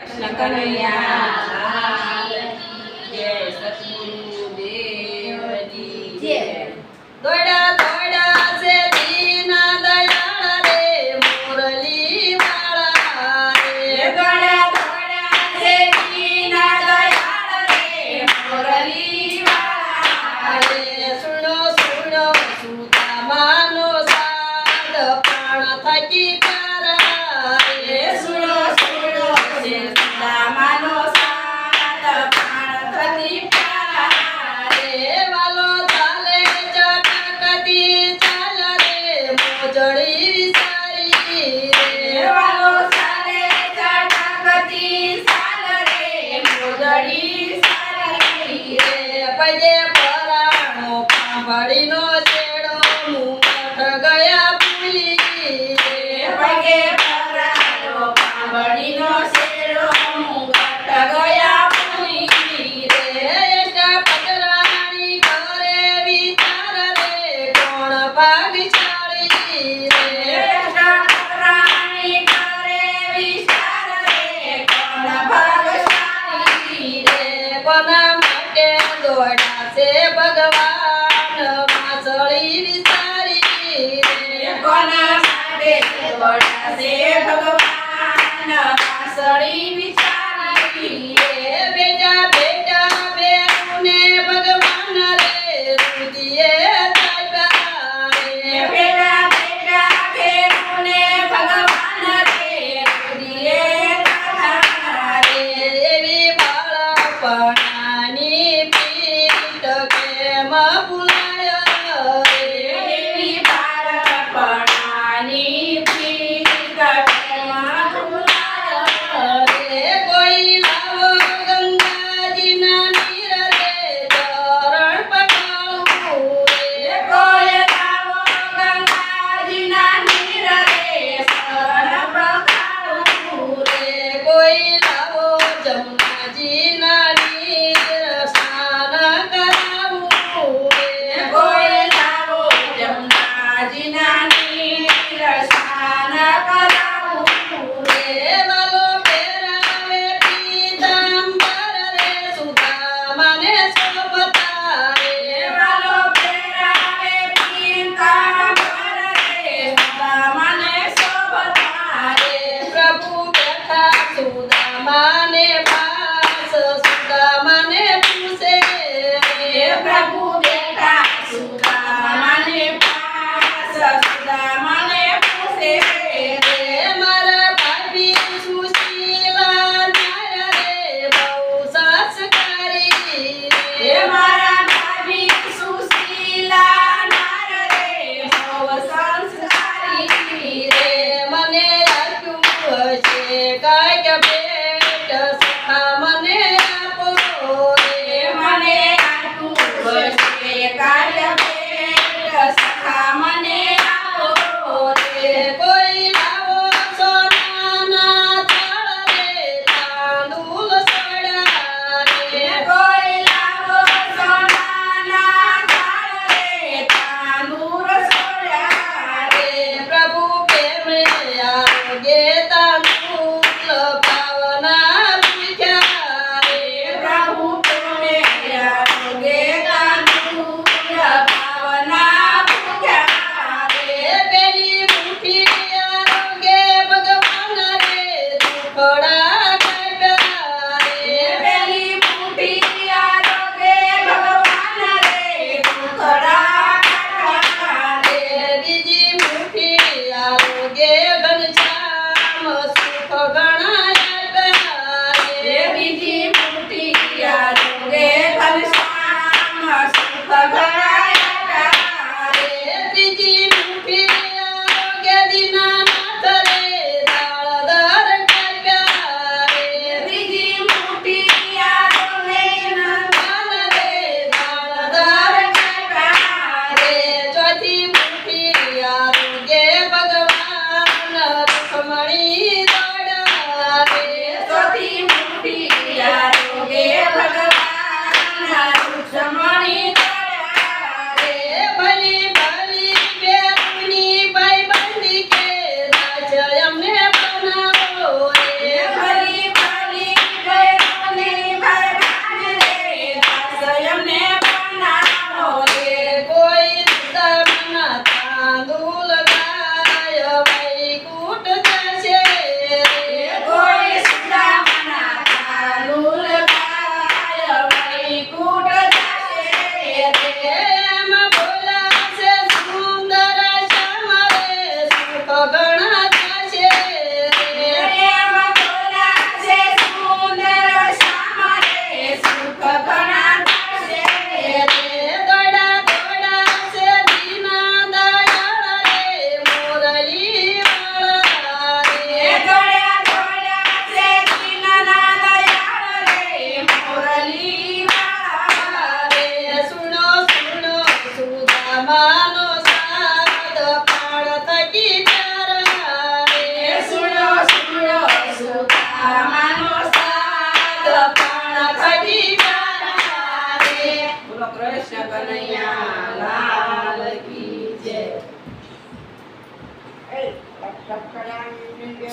કૃષ્ણ કનૈયા જય સદગુરુ મુરલી વાળા રે દોડા દોડા સે મુરલી વાળા સુણો સુણો સુતા માનો સાદ પ્રાણ પજે પરાણો પાંભળીનો છેડો મુમઠ ગયા ભૂલી પગે પરાણો પાંભળીનો છેડો વિસારી કોના સાથે? દોડાશે ભગવાન પાસળી My money. માનો સાદ પાળ તકી ચારે સુણો સુણો, સુતા માનો સાદ પાળ તકી ચારે બોલો, કૃષ્ણ કનૈયા લાલ કી જય. એ ટકરાની જય